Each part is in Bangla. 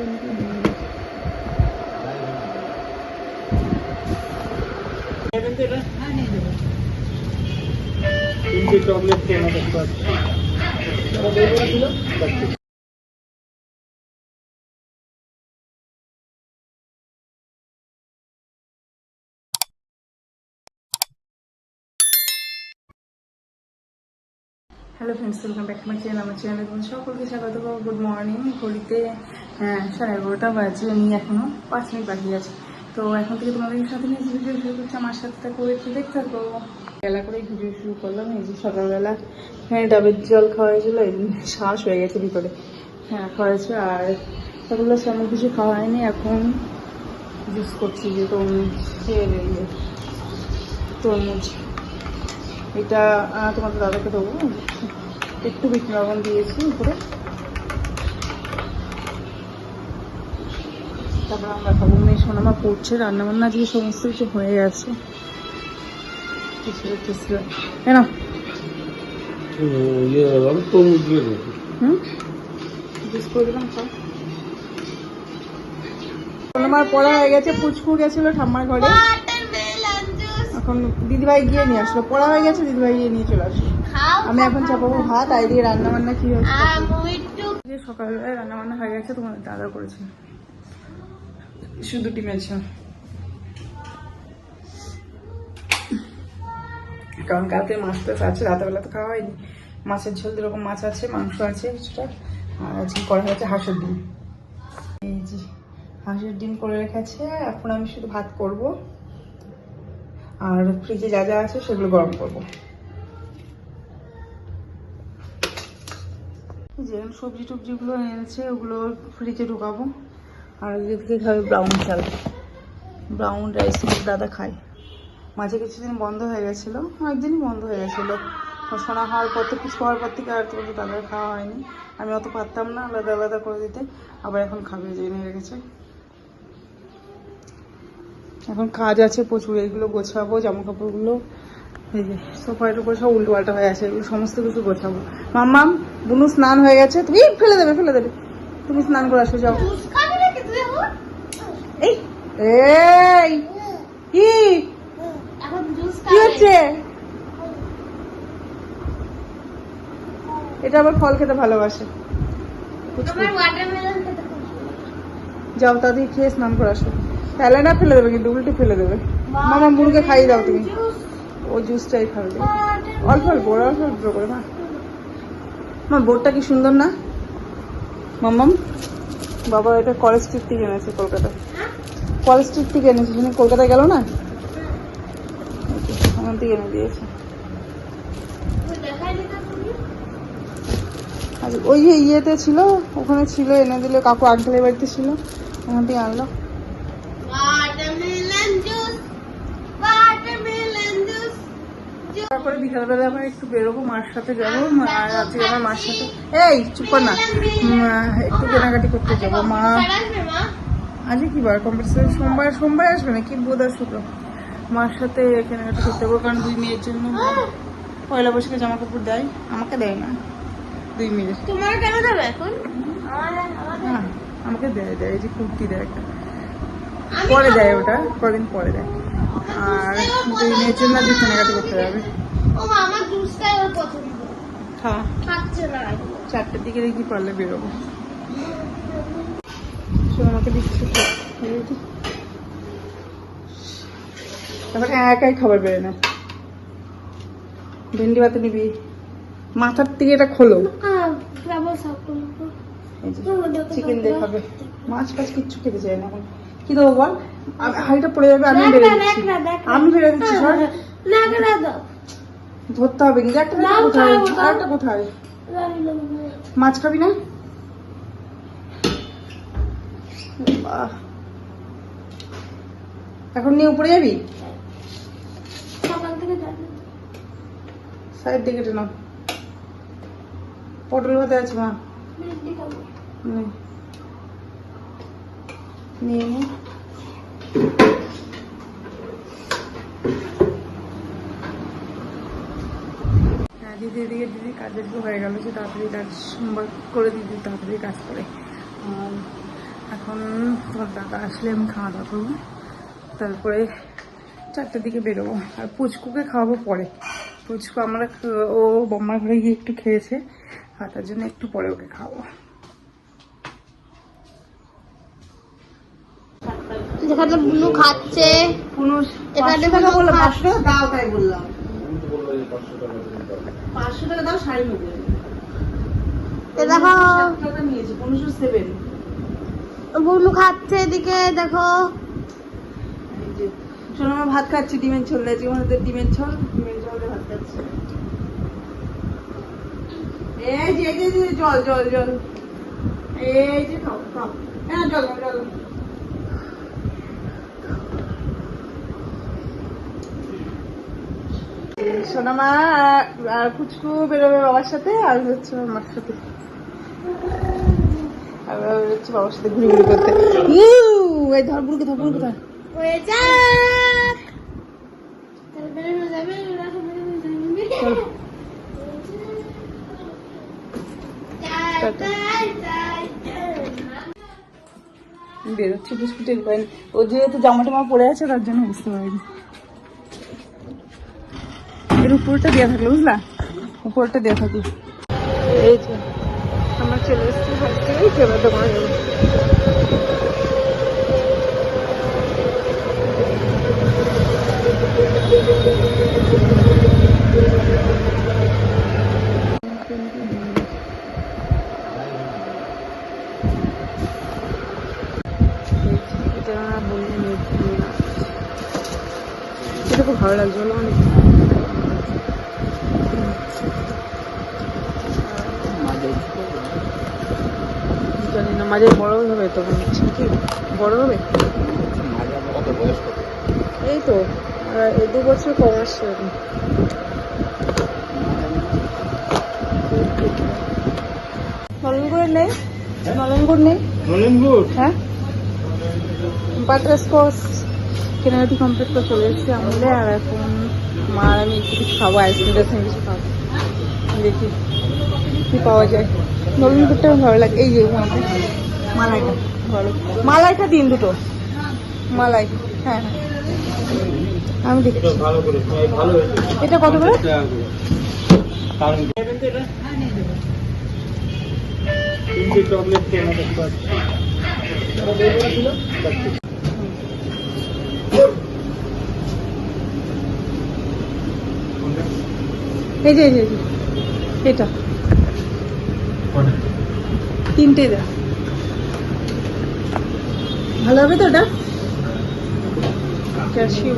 তিনটে তিনটে চকলেট কেনা hello friends welcome back my channel আমার চ্যানেলে তোমাদের সকলকে স্বাগত। গুড মর্নিং ঘড়িতে হ্যাঁ সাড়ে এগারোটা বাজে, আমি এখনও পাঁচ মিনিট বাকি আছে। তো এখন থেকে তোমাদের সাথে নিয়ে ভিডিও শুরু করছি, আমার সাথে থাকো, একটু দেখতে থাকো। বেলা করে ভিডিও শুরু করলাম, এই যে সকালবেলা হ্যাঁ ডাবের জল খাওয়া হয়েছিল শ্বাস হয়ে গেছে ভিতরে। হ্যাঁ খাওয়া আর সকালবেলা সেমন কিছু খাওয়া হয়নি, এখন জুস করছি, যে তরমুজ, খেয়ে তরমুজ। এটা তোমাদের দাদাকে দেবো একটু বিট লবণ দিয়েছি উপরে। তারপর আমরা খাব মেয়ে সোনামা পড়ছে রান্নাবান্না আজকে সমস্ত কিছু হয়ে গেছে। কেন ইয়ে আমি তরমুজ দিয়ে দেখি হুম? জুস করে দিলাম খাও। সোনামার পড়া হয়ে গেছে পুচকু গেছিল ঠাম্মার ঘরে। এখন দিদিভাই গিয়ে নিয়ে আসলো। পড়া হয়ে গেছে দিদিভাই গিয়ে নিয়ে চলে আসলো। আমি এখন চাপাবো ভাত আর দিয়ে রান্না বান্না কি হচ্ছে? যে সকালবেলায় রান্না বান্না হয়ে গেছে তোমাদের দাদা করেছে। শুধু ডিমের ঝোল। কারণ কালকে মাছ টাছ আছে রাতেবেলা তো খাওয়া হয়নি। মাছের ঝোল যেরকম মাছ আছে মাংস আছে কিছুটা আর আজকে করা হয়েছে হাঁসের ডিম। এই যে হাঁসের ডিম করে রেখেছে এখন আমি শুধু ভাত করব। আর ফ্রিজে যা যা আছে সেগুলো গরম করব। যে সবজি টবজিগুলো এনেছে, ওগুলো ফ্রিজে ঢুকাবো। আর এদিকে খাবে ব্রাউন চাল ব্রাউন রাইস দাদা খায়। মাঝে কিছুদিন বন্ধ হয়ে গেছিল, অনেকদিনই বন্ধ হয়ে গেছিল। শোনা হওয়ার পর থেকে কিছু হওয়ার পর থেকে আর তোমাদের দাদার খাওয়া হয়নি। আমি অত পারতাম না আলাদা আলাদা করে দিতে, আবার এখন খাবে এনে রেখেছে। এখন কাজ আছে প্রচুর এইগুলো গোছাবো জামা কাপড়গুলো এই যে সোফার উপর সব উল্টো পাল্টা হয়ে আছে এগুলো সমস্ত কিছু গোছাবো। মাম্মাম বুনু স্নান হয়ে গেছে তুমি ফেলে দেবে ফেলে দেবে। তুমি স্নান করে আসো যাও। এই এই কি? কি হচ্ছে? এটা আবার ফল খেতে ভালোবাসে। যাও তাদের খেয়ে স্নান করে আসো। ফেলে না ফেলে দেবে কিন্তু উল্টে ফেলে দেবে। মামা মুরগে খাইয়ে দাও তুমি। ও জুসটাই খাবে। অল্প অল্প, ওরা অল্প অল্প করে মা মা, বোর্ডটা কি সুন্দর না? মামাম বাবা এটা কলেজ স্ট্রিট থেকে এনেছে কলকাতা। কলেজ স্ট্রিট থেকে এনেছে শুনে কলকাতায় গেল না? ওখান থেকে এনে দিয়েছে। আর ওই ইয়েতে ছিল, ওখানে ছিল, এনে দিল, কাকু আঙ্কেলের বাড়িতে ছিল ওখান থেকে আনলো। তারপরে বিকালবেলা আমরা একটু বেরোবো মার সাথে যাব আর আজকে আমার মার সাথে। এই চুপ না। একটু কেনাকাটি করতে যাব মা। আজকে কি বার? কম্পিটিশন সোমবার সোমবার আসবে না কি বোধ শুক্র। মার সাথে কেনাকাটি করতে যাব কারণ দুই মেয়ের জন্য পয়লা বৈশাখে জামা কাপড় দেয়। আমাকে দেয় না। দুই মেয়ের। তোমার কেন যাবে এখন? হ্যাঁ আমাকে দেয় দেয়। এই যে কুর্তি দেয় একটা। পরে দেয় ওটা কদিন পরে দেয়। আর দুই মেয়ের জন্য আজকে কেনাকাটি করতে যাবে। ও আমার জুসটাই ওর পছন্দ হ্যাঁ। খাচ্ছে না। চারটের দিকে দেখি পারলে বেরোবো। আমাকে দিচ্ছি একাই খাবার না ভেন্ডি ভাতে নিবি। মাথার থেকে এটা খোলো। চিকেন দিয়ে খাবে। মাছ ফাছ কিচ্ছু খেতে চাই না এখন। কি দেবো বল? হাড়িটা পড়ে যাবে আমি বেড়ে দিচ্ছি। আমি বেড়ে দিচ্ছি দাও। ধরতে হবে কিন্তু একটা কোথায়। একটা কোথায়? মাছ খাবি না। এখন নিয়ে উপরে যাবি? সাইড দিকে টেনো পটল ভাতে আছে মা। নিয়ে নে। দিদি এদিকে দিদি কাজের হয়ে গেল যে তাড়াতাড়ি কাজ সোমবার করে দিদি তাড়াতাড়ি কাজ করে। আর এখন তোর দাদা আসলে আমি খাওয়া দাওয়া করব তারপরে চারটের দিকে বেরোবো। আর পুচকুকে খাওয়াবো পরে। পুচকু আমরা ও বম্মার ঘরে গিয়ে একটু খেয়েছে আর তার জন্য একটু পরে ওকে খাওয়াবো। যেখানে খাচ্ছে এখানে বললাম দাও তাই বললাম। পাঁচশো টাকা দাও শাড়ি নেবে দেখো। টাকা নিয়েছি পনেরোশো সেভেন বুনু খাচ্ছে এদিকে দেখো। শোনো আমার ভাত খাচ্ছি ডিমের ঝোল রয়েছে আমাদের ডিমের ঝোল ডিমের ঝোল ভাত খাচ্ছি। এই যে এই যে জল জল জল। এই যে খাও খাও। হ্যাঁ জল জল। সোনামা আর- পুচকু বেরোবে বাবার সাথে আর হচ্ছে আমার সাথে। আর হচ্ছে বাবার সাথে ঘুরে ঘুরে করতে এই ধর বুড়কে ধর বুড়কে ধর। বেরোচ্ছি বুঝতে টের পাইনি ও যেহেতু জামা টামা পরে আছে তার জন্য বুঝতে পারিনি। এর উপরটা দেওয়া থাকল, বুঝলা? উপরটা দেওয়া থাকি। এই যে, আমরা চলে এসেছি আজকে চলে দোকানে। যাব এটা খুব ভালো লাগছে অনেক। মাঝে বড় হবে তো হচ্ছে কি? বড় হবে? এই তো দু বছর কম আসছে এখন। নলেনগুড়ে নেই? নলেনগুড় নেই? নলেনগুড়? হ্যাঁ? বাটারস্কচ কেনাকাটি কমপ্লিট করে চলে এসেছি আমলে আর এখন মা আর আমি কিছু খাব আইসক্রিম টাইসক্রিম কিছু খাব। দেখি। কি পাওয়া যায়। নলেনগুড়টা ভালো লাগে। এই যে মালাইটা। ভালো। মালাইটা দিন দুটো। মালাই। হ্যাঁ হ্যাঁ। আমি দেখি এটা ভালো করে এই ভালো হয়েছে। এটা কত করে? এই যে। এটা। তিনটে দা। ভালো হবে তো ওটা? ক্যাশিউ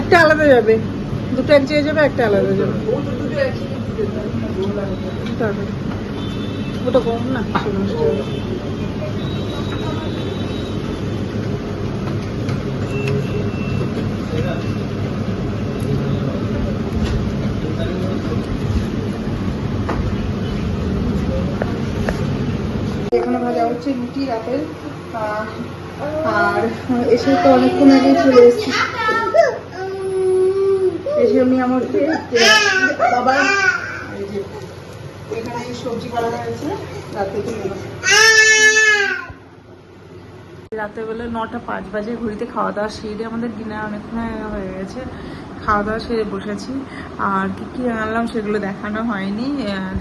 একটা আলাদা যাবে। দুটো এক জায়গায় যাবে, একটা আলাদা যাবে। ওটা কম না ষোলো মিষ্টি হবে। এখানে ভাজা হচ্ছে রাতের আর এসে তো অনেকক্ষণ আগে চলে এসেছি। এসে আমি আমার বাবা এখানে সবজি করা হয়েছে, রাতে রাতের বেলা নটা পাঁচ বাজে ঘড়িতে খাওয়া দাওয়া সেরে আমাদের ডিনার অনেকক্ষণ হয়ে গেছে। খাওয়া দাওয়া সেরে বসেছি। আর কি কি আনলাম সেগুলো দেখানো হয়নি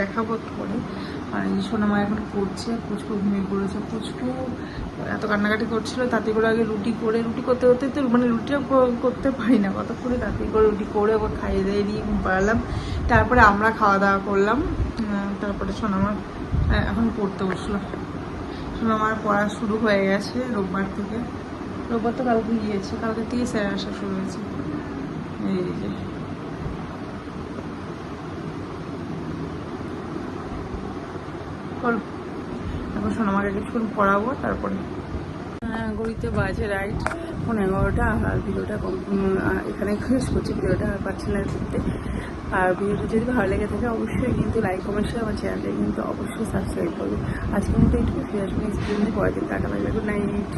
দেখাবো একটু পরে। আর এই সোনামা এখন করছে পুচকু ঘুমিয়ে পড়েছে। পুচকু এত কান্নাকাটি করছিল, তাতে করে আগে রুটি করে, রুটি করতে করতে তো মানে রুটিও করতে পারি না কত করে তাতে করে রুটি করে ওকে খাইয়ে দিয়ে দিয়ে ঘুম পাড়ালাম। তারপরে আমরা খাওয়া দাওয়া করলাম তারপরে সোনামা এখন পড়তে বসল। আমার পড়া শুরু হয়ে গেছে রোববার থেকে। রোববার তো কালকে গিয়েছে, কালকে থেকে স্যার আসা শুরু হয়েছে। এই যে। করো এখন সোনামাকে কিছুক্ষণ পড়াবো তারপরে। হ্যাঁ, ঘড়িতে বাজে রাইট পনেরো এগারোটা আর ভিডিওটা এখানে শেষ করছি ভিডিওটা আর পাচ্ছি না করতে আর ভিডিওটা যদি ভালো লেগে থাকে অবশ্যই কিন্তু লাইক কমেন্ট আমার চ্যানেলটা কিন্তু অবশ্যই সাবস্ক্রাইব করবে। আজকের মতো এইটুকু ফিরে আসবেন স্ক্রিনে পরের দিন টাটা বাই গুড নাইট